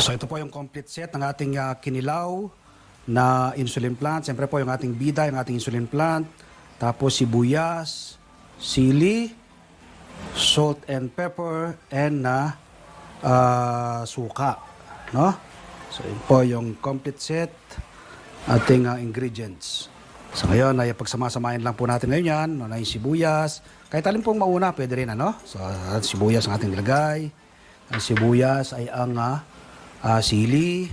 So ito po yung complete set ng ating ah, kinilaw na insulin plant. Siyempre po yung ating bida, yung ating insulin plant. Tapos sibuyas, sili, salt and pepper, and na ah, suka. No? So yun po yung complete set ating ah, ingredients. So ngayon, ay pagsamasamahin lang po natin ngayon yan. Ano, na yung sibuyas. Kahit alin pong mauna, pwede rin ano. So ah, sibuyas ang ating nilagay. Ang sibuyas ay ang ah, ah, sili.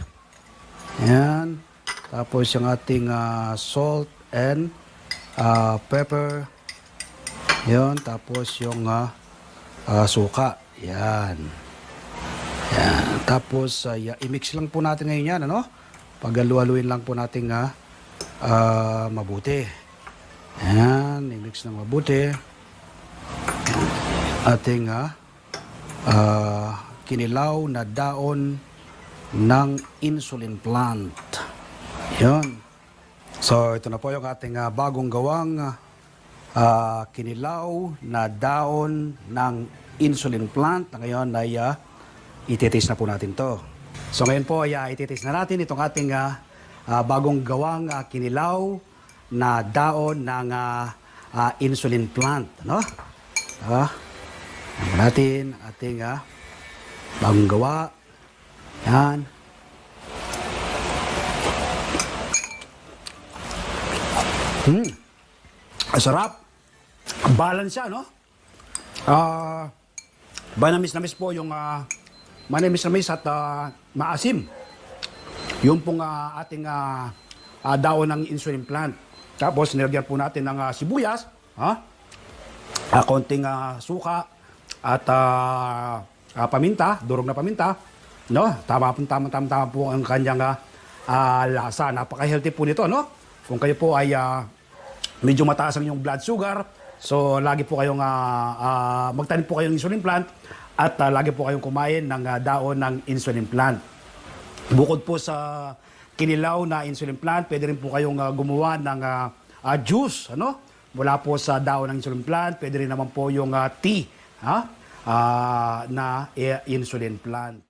Ayan. Tapos yung ating ah, salt and ah, pepper. Yan. Tapos yung ah, ah, suka. Yan. Yan. Tapos ah, i-mix lang po natin ngayon yan. Ano? Pagalualuin lang po natin ah, ah, mabuti. Yan. I-mix ng mabuti. Ating ah, ah, kinilaw na daon ng insulin plant. Yan. So, ito na po yung ating ah, bagong gawang ah, kinilaw na daon ng insulin plant. Ngayon ay uh, ititis na po natin to. So, ngayon po ay uh, ititis na natin itong ating ah, ah, bagong gawang ah, kinilaw na daon ng ah, ah, insulin plant. No? Ah, natin ating ah, bagong gawa. Yan. Hmm. Sarap. Balance siya, no? Ah, manamis namis po yung ah, manamis namis at ah, maasim. Yung pong ah, ating ah, ah, daon ng insulin plant. Tapos nilagyan po natin ng ah, sibuyas, ha? Ah, konting ah, suka at ah, ah, paminta, durog na paminta. No? Tama po, tama, tama, tama po ang kanyang ah, lasa. Napaka-healthy po nito, no? Kung kayo po ay ah, medyo mataas ang inyong blood sugar, so lagi po kayong ah, ah, magtanim po kayo ng insulin plant at ah, lagi po kayong kumain ng ah, daon ng insulin plant. Bukod po sa kinilaw na insulin plant, pwede rin po kayong ah, gumawa ng ah, ah, juice, ano? Mula po sa daon ng insulin plant, pwede rin naman po yung ah, tea, ha? Ah, na insulin plant.